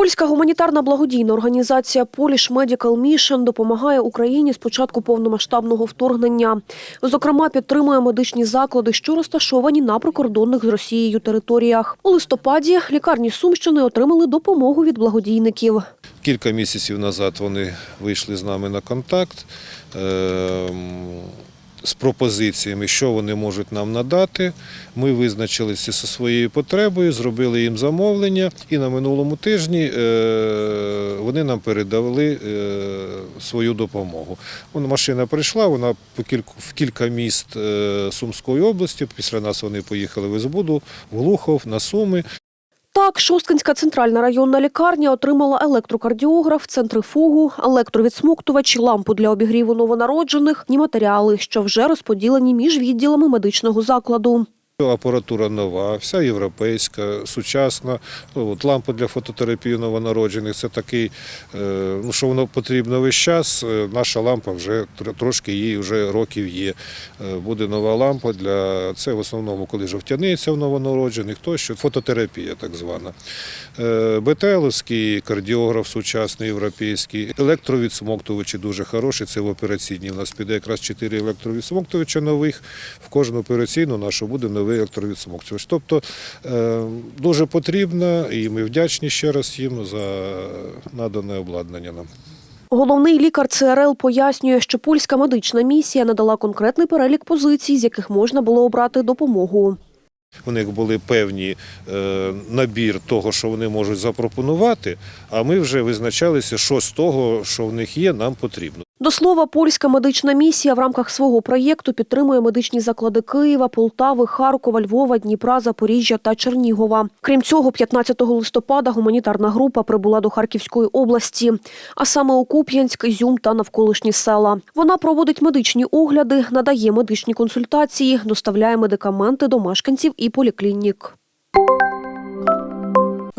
Польська гуманітарна благодійна організація Polish Medical Mission допомагає Україні з початку повномасштабного вторгнення. Зокрема, підтримує медичні заклади, що розташовані на прикордонних з Росією територіях. У листопаді лікарні Сумщини отримали допомогу від благодійників. Кілька місяців назад вони вийшли з нами на контакт ем, з пропозиціями, що вони можуть нам надати. Ми визначилися зі своєю потребою, зробили їм замовлення, і на минулому тижні е, вони нам передали е, свою допомогу. Машина прийшла, вона в кілька міст е, Сумської області. Після нас вони поїхали в Ізбуду, в Глухов, на Суми. Так, Шосткинська центральна районна лікарня отримала електрокардіограф, центрифугу, електровідсмоктувач, лампу для обігріву новонароджених і матеріали, що вже розподілені між відділами медичного закладу. Апаратура нова, вся європейська, сучасна. Ну, От лампа для фототерапії новонароджених це такий, е, ну що воно потрібно весь час. Е, Наша лампа вже трошки їй вже років є. Е, Буде нова лампа для це в основному, коли жовтяниця в новонароджених, тощо фототерапія так звана. БТЛовський кардіограф сучасний європейський, електровідсмоктувачі дуже хороші. Це в операційній. У нас піде якраз 4 електровідсмоктувача нових. В кожну операційну нашу буде новий електровідсмоктувач. Тобто е, дуже потрібно, і ми вдячні ще раз їм за надане обладнання нам. Головний лікар ЦРЛ пояснює, що польська медична місія надала конкретний перелік позицій, з яких можна було обрати допомогу. У них були певні е, набір того, що вони можуть запропонувати, а ми вже визначалися, що з того, що в них є, нам потрібно. До слова, польська медична місія в рамках свого проєкту підтримує медичні заклади Києва, Полтави, Харкова, Львова, Дніпра, Запоріжжя та Чернігова. Крім цього, 15 листопада гуманітарна група прибула до Харківської області, а саме у Куп'янськ, Ізюм та навколишні села. Вона проводить медичні огляди, надає медичні консультації, доставляє медикаменти до мешканців і поліклінік.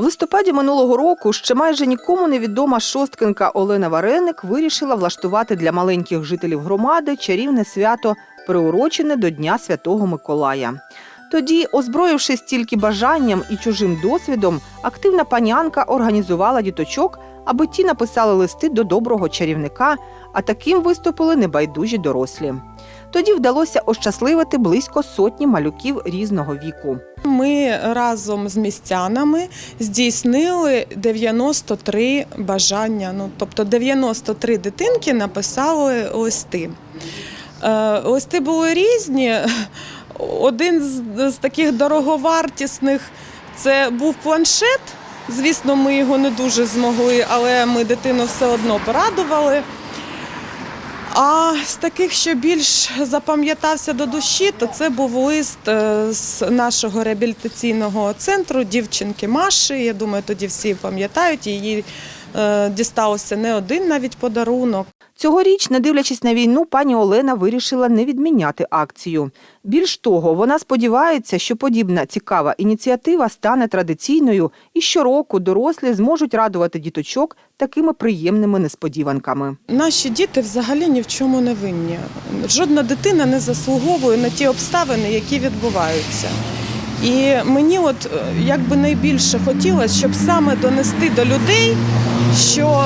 В листопаді минулого року ще майже нікому невідома шосткинка Олена Вареник вирішила влаштувати для маленьких жителів громади чарівне свято, приурочене до Дня Святого Миколая. Тоді, озброївшись тільки бажанням і чужим досвідом, активна панянка організувала діточок, аби ті написали листи до доброго чарівника, а таким виступили небайдужі дорослі. Тоді вдалося ощасливити близько сотні малюків різного віку. Ми разом з містянами здійснили 93 бажання. Ну, тобто 93 дитинки написали листи. Е, Листи були різні. Один з, з таких дороговартісних це був планшет. Звісно, ми його не дуже змогли, але ми дитину все одно порадували. А з таких, що більш запам'ятався до душі, то це був лист е, з нашого реабілітаційного центру дівчинки Маші. Я думаю, тоді всі пам'ятають. Її Дісталося не один навіть подарунок. Цьогоріч, не дивлячись на війну, пані Олена вирішила не відміняти акцію. Більш того, вона сподівається, що подібна цікава ініціатива стане традиційною і щороку дорослі зможуть радувати діточок такими приємними несподіванками. Наші діти взагалі ні в чому не винні. Жодна дитина не заслуговує на ті обставини, які відбуваються. І мені от е, якби найбільше хотілося, щоб саме донести до людей, що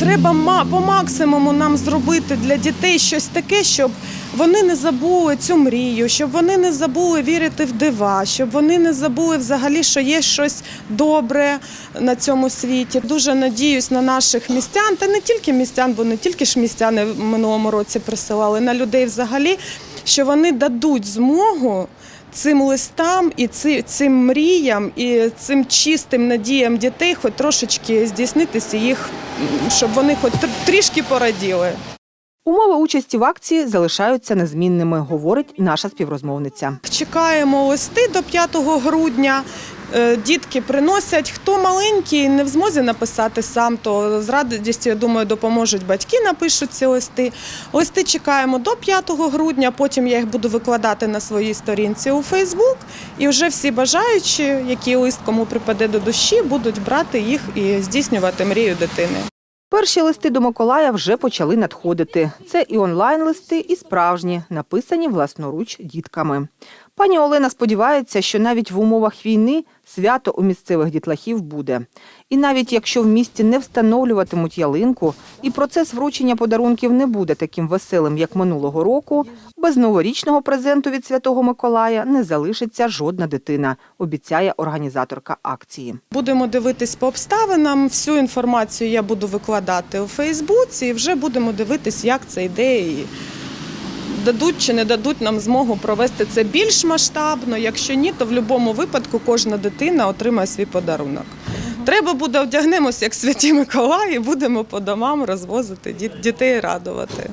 треба по максимуму нам зробити для дітей щось таке, щоб вони не забули цю мрію, щоб вони не забули вірити в дива, щоб вони не забули взагалі, що є щось добре на цьому світі. Дуже надіюсь на наших містян, та не тільки містян, бо не тільки ж містяни в минулому році присилали на людей взагалі, що вони дадуть змогу. Цим листам і цим мріям, і цим чистим надіям дітей, хоч трошечки здійснитися їх, щоб вони хоч трішки пораділи. Умови участі в акції залишаються незмінними, говорить наша співрозмовниця. Чекаємо листи до 5 грудня. Е, Дітки приносять. Хто маленький, не в змозі написати сам, то з радістю, я думаю, допоможуть батьки, напишуть ці листи. Листи чекаємо до 5 грудня, потім я їх буду викладати на своїй сторінці у Фейсбук. І вже всі бажаючі, який лист кому припаде до душі, будуть брати їх і здійснювати мрію дитини. Перші листи до Миколая вже почали надходити. Це і онлайн-листи, і справжні, написані власноруч дітками. Пані Олена сподівається, що навіть в умовах війни свято у місцевих дітлахів буде. І навіть якщо в місті не встановлюватимуть ялинку, і процес вручення подарунків не буде таким веселим, як минулого року, без новорічного презенту від Святого Миколая не залишиться жодна дитина, обіцяє організаторка акції. Будемо дивитись по обставинам. Всю інформацію я буду викладати у Фейсбуці і вже будемо дивитись, як це йде. Дадуть чи не дадуть нам змогу провести це більш масштабно. Якщо ні, то в будь-якому випадку кожна дитина отримає свій подарунок. Треба буде одягнемося як святі Миколаї, будемо по домам розвозити дітей радувати.